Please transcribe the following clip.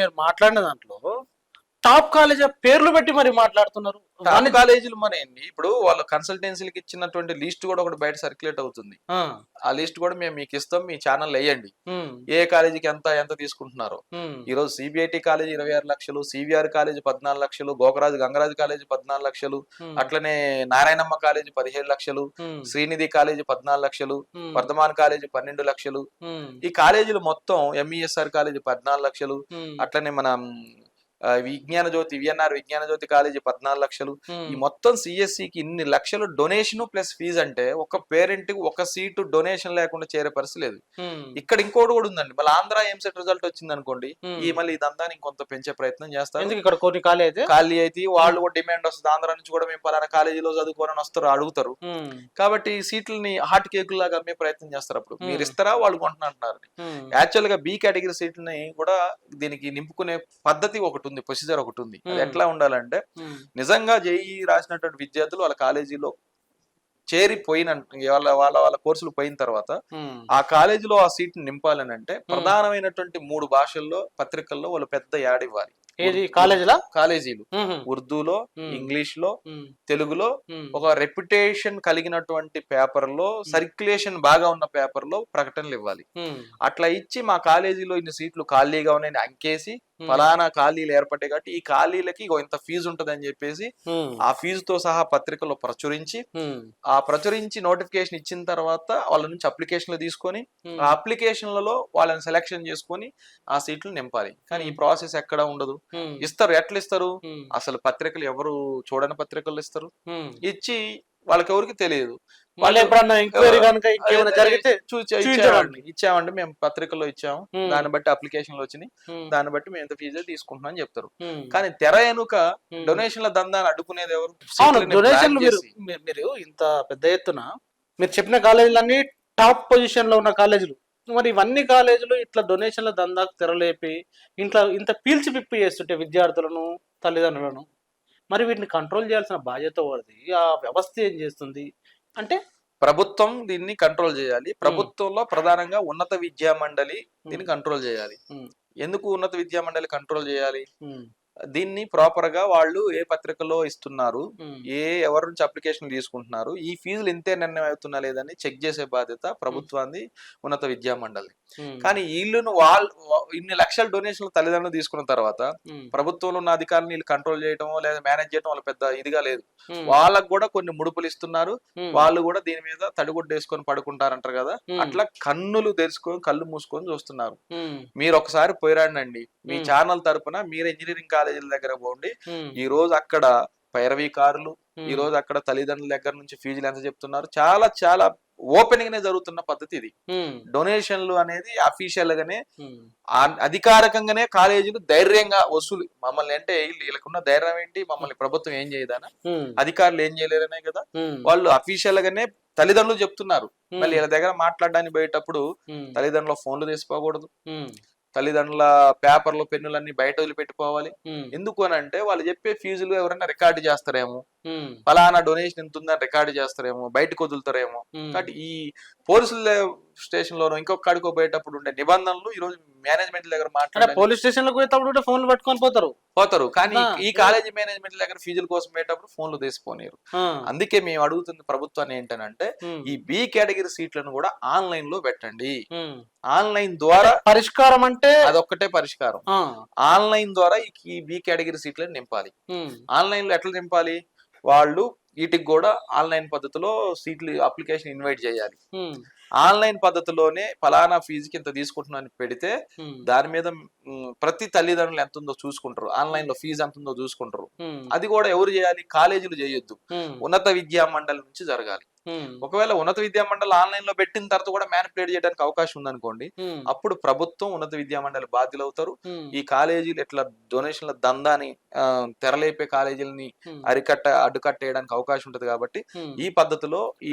మీరు మాట్లాడిన దాంట్లో. టాప్ కాలేజ్ పేర్లు పెట్టి మరి మాట్లాడుతున్నారు. టాప్ కాలేజీలు మన ఏంటి ఇప్పుడు వాళ్ళు కన్సల్టెన్సీలకి ఇచ్చినటువంటి లిస్ట్ కూడా ఒకటి బయట సర్క్యులేట్ అవుతుంది. ఆ, లిస్ట్ కూడా మేము మీకు ఇస్తాం మీ ఛానల్ వేయండి. ఏ కాలేజీకి ఎంత ఎంత తీసుకుంటున్నారో? ఈ రోజు సిబిఐటి కాలేజ్ ఇరవై ఆరు లక్షలు సివిఆర్ కాలేజ్ పద్నాలుగు లక్షలు గోకరాజు గంగరాజు కాలేజ్ పద్నాలుగు లక్షలు అట్లనే నారాయణమ్మ కాలేజ్ పదిహేడు లక్షలు శ్రీనిధి కాలేజ్ పద్నాలుగు లక్షలు వర్ధమాన్ కాలేజ్ పన్నెండు లక్షలు. ఈ కాలేజీలు మొత్తం ఎంఈఎస్ఆర్ కాలేజ్ పద్నాలుగు లక్షలు. అట్లనే మన విజ్ఞాన జ్యోతి విఎన్ఆర్ విజ్ఞాన జ్యోతి కాలేజీ పద్నాలుగు లక్షలు. ఈ మొత్తం సిఎస్సికి ఇన్ని లక్షలు డొనేషన్ ప్లస్ ఫీజు అంటే ఒక పేరెంట్ ఒక సీటు డొనేషన్ లేకుండా చేరే పరిస్థితి లేదు. ఇక్కడ ఇంకోటి కూడా ఉందండి. మళ్ళీ ఆంధ్ర ఎంసెట్ రిజల్ట్ వచ్చింది అనుకోండి. ఈ మళ్ళీ ఇదంతా ఇంకొంత పెంచే ప్రయత్నం చేస్తారు. ఇక్కడ కొన్ని కాలేజ్? అయితే ఖాళీ అయితే వాళ్ళు కూడా డిమాండ్ వస్తుంది. ఆంధ్ర నుంచి కూడా మేము పలానా కాలేజీలో చదువుకోవాలని వస్తారు అడుగుతారు. కాబట్టి ఈ సీట్లని హాట్ కేక్ లాగా అమ్మే ప్రయత్నం చేస్తారు అప్పుడు. మీరు. ఇస్తారా వాళ్ళు కొంటున్నారు యాక్చువల్గా బి కేటగిరీ సీట్లని కూడా దీనికి నింపుకునే పద్ధతి ఒకటి ఉంది ప్రొసీజర్ ఒకటి ఉంది అది. ఎట్లా ఉండాలంటే నిజంగా జేఈ రాసినటువంటి విద్యార్థులు వాళ్ళ కాలేజీలో చేరిపోయిన వాళ్ళ వాళ్ళ వాళ్ళ కోర్సులు పోయిన తర్వాత ఆ కాలేజీలో ఆ సీట్ నింపాలని అంటే ప్రధానమైనటువంటి మూడు భాషల్లో పత్రికల్లో వాళ్ళు పెద్ద యాడ్ ఇవ్వాలి. ఏది? కాలేజీలా? ఉర్దూలో. ఇంగ్లీష్లో తెలుగులో ఒక రెప్యుటేషన్ కలిగినటువంటి పేపర్లో సర్క్యులేషన్ బాగా ఉన్న పేపర్లో ప్రకటనలు ఇవ్వాలి. అట్లా ఇచ్చి మా కాలేజీలో ఇన్ని సీట్లు ఖాళీగా ఉన్నాయని అంకేసి ఫలానా ఖాళీలు ఏర్పడ్డాయి కాబట్టి ఈ ఖాళీలకి ఇంత ఫీజు ఉంటదని చెప్పేసి ఉమ్, ఆ ఫీజుతో సహా పత్రికలో ప్రచురించి ఆ ప్రచురించి నోటిఫికేషన్ ఇచ్చిన తర్వాత వాళ్ళ నుంచి అప్లికేషన్లు తీసుకొని ఆ అప్లికేషన్లలో వాళ్ళని సెలెక్షన్ చేసుకొని ఆ సీట్లు నింపాలి. కానీ ఈ. ప్రాసెస్ ఎక్కడ ఉండదు. ఇస్తారు ఎట్లా ఇస్తారు అసలు పత్రికలు ఎవరు చూడని పత్రికలు ఇస్తారు. ఇచ్చి వాళ్ళకి ఎవరికి తెలియదు. మళ్ళీ ఎప్పుడన్నా ఎంక్వైరీ కనుక ఇంకేమైనా జరిగితే. ఇచ్చామండి మేము పత్రికల్లో ఇచ్చాము. దాన్ని బట్టి అప్లికేషన్లు వచ్చినాయి. దాన్ని బట్టి మేము ఎంత ఫీజు తీసుకుంటున్నాం అని చెప్తారు. కానీ తెర ఎనుక. డొనేషన్ల దందాన్ని అడ్డుకునేది ఎవరు? డొనేషన్లు మీరు ఇంత పెద్ద ఎత్తున మీరు చెప్పిన కాలేజీలన్నీ టాప్ పొజిషన్లో ఉన్న కాలేజీలు. మరి ఇవన్నీ కాలేజీలు ఇట్లా డొనేషన్ల దందాకు తెరలేపి ఇంట్లో ఇంత పీల్చి పిప్పి చేస్తుంటే విద్యార్థులను తల్లిదండ్రులను మరి వీటిని కంట్రోల్ చేయాల్సిన బాధ్యత వాడిది ఆ వ్యవస్థ ఏం చేస్తుంది? అంటే ప్రభుత్వం దీన్ని కంట్రోల్ చేయాలి. ప్రభుత్వంలో ప్రధానంగా ఉన్నత విద్యా మండలి దీన్ని కంట్రోల్ చేయాలి. ఎందుకు ఉన్నత విద్యా మండలి కంట్రోల్ చేయాలి? దీన్ని ప్రాపర్గా వాళ్ళు ఏ పత్రికలో ఇస్తున్నారు ఉమ్, ఏ ఎవరి నుంచి అప్లికేషన్ తీసుకుంటున్నారు ఈ ఫీజులు ఇంతే నిర్ణయం అవుతున్నా లేదని చెక్ చేసే బాధ్యత ప్రభుత్వాన్ని ఉన్నత విద్యా మండలి ఉమ్, కానీ వీళ్ళను వాళ్ళు ఇన్ని లక్షల డొనేషన్లు తల్లిదండ్రులు తీసుకున్న తర్వాత ఉమ్, ప్రభుత్వంలో ఉన్న అధికారులు వీళ్ళు కంట్రోల్ చేయడం లేదా మేనేజ్ చేయడం వాళ్ళ పెద్ద ఇదిగా లేదు. వాళ్ళకు కూడా కొన్ని ముడుపులు ఇస్తున్నారు. వాళ్ళు కూడా దీని మీద తడిగుడ్డ వేసుకొని పడుకుంటారంటారు కదా. అట్లా కన్నులు తెరుచుకొని కళ్ళు మూసుకొని చూస్తున్నారు. మీరు ఒకసారి పోయిరాండి మీ. ఛానల్ తరపున మీరు ఇంజనీరింగ్ కాలేజీల దగ్గర పోండి. ఈ రోజు అక్కడ పైరవీకారులు ఈ రోజు అక్కడ తల్లిదండ్రుల దగ్గర నుంచి ఫీజులు ఎంత చెప్తున్నారు? చాలా చాలా ఓపెన్ గానే జరుగుతున్న పద్ధతి ఇది. డొనేషన్లు అనేది అఫీషియల్ గానే అధికారికంగానే కాలేజీలు ధైర్యంగా వసూలు. మమ్మల్ని అంటే వీళ్ళు- వీళ్ళకున్న ధైర్యం ఏంటి? మమ్మల్ని ప్రభుత్వం ఏం చేయదానా? అధికారులు ఏం చేయలేరనే కదా? వాళ్ళు అఫీషియల్ గానే తల్లిదండ్రులు చెప్తున్నారు. మళ్ళీ వీళ్ళ దగ్గర మాట్లాడడానికి పోయేటప్పుడు తల్లిదండ్రుల ఫోన్లు తీసుకోకూడదు. తల్లిదండ్రుల పేపర్లు పెన్నులన్నీ బయట వదిలిపెట్టుకోవాలి ఎందుకు అని అంటే వాళ్ళు చెప్పే ఫీజులు ఎవరైనా రికార్డు చేస్తారేమో. ఫలానా డొనేషన్ ఎంత ఉందని రికార్డు చేస్తారేమో బయటకు వదులుతారేమో. కాబట్టి ఈ పోలీసుల స్టేషన్ లోనో ఇంకొక కాడికో పోయేటప్పుడు ఉండే నిబంధనలు ఈ రోజు మేనేజ్మెంట్ దగ్గర మాట్లాడాలి. పోలీస్ స్టేషన్లో పోయేటప్పుడు ఫోన్లు పట్టుకొని పోతారు. పోతారు. కానీ ఈ కాలేజీ మేనేజ్మెంట్ దగ్గర ఫీజుల కోసం పోయేటప్పుడు ఫోన్లు తీసిపోలేరు ఆ, అందుకే మేము అడుగుతుంది ప్రభుత్వాన్ని ఏంటనంటే ఉమ్, ఈ బి కేటగిరీ సీట్లను కూడా ఆన్లైన్లో పెట్టండి. ఆన్లైన్ ద్వారా పరిష్కారం అంటే అదొక్కటే పరిష్కారం. ఆన్లైన్ ద్వారా ఈ- బి కేటగిరీ సీట్లను నింపాలి. ఆన్లైన్లో ఎట్లా నింపాలి? వాళ్ళు వీటికి కూడా ఆన్లైన్ పద్ధతిలో సీట్లు అప్లికేషన్ ఇన్వైట్ చేయాలి. ఆన్లైన్ పద్ధతిలోనే ఫలానా ఫీజుకి ఇంత తీసుకుంటున్నాను అని పెడితే దాని మీద ప్రతి తల్లిదండ్రులు ఎంత ఉందో చూసుకుంటారు. ఆన్లైన్లో ఫీజు ఎంత ఉందో చూసుకుంటారు అది కూడా ఎవరు చేయాలి? కాలేజీలు చేయొద్దు. ఉన్నత విద్యా మండలి నుంచి జరగాలి. ఒకవేళ ఉన్నత విద్యా మండలి ఆన్లైన్లో పెట్టిన తర్వాత కూడా మ్యానిపులేట్ చేయడానికి అవకాశం ఉందనుకోండి అప్పుడు ప్రభుత్వం ఉన్నత విద్యా మండలి బాధ్యులు అవుతారు ఈ కాలేజీలు ఇట్లా డొనేషన్ల దందాని తెరలేపే కాలేజీలని అరికట్ట అడ్డుకట్టేయడానికి అవకాశం ఉంటది కాబట్టి. ఈ పద్ధతిలో ఈ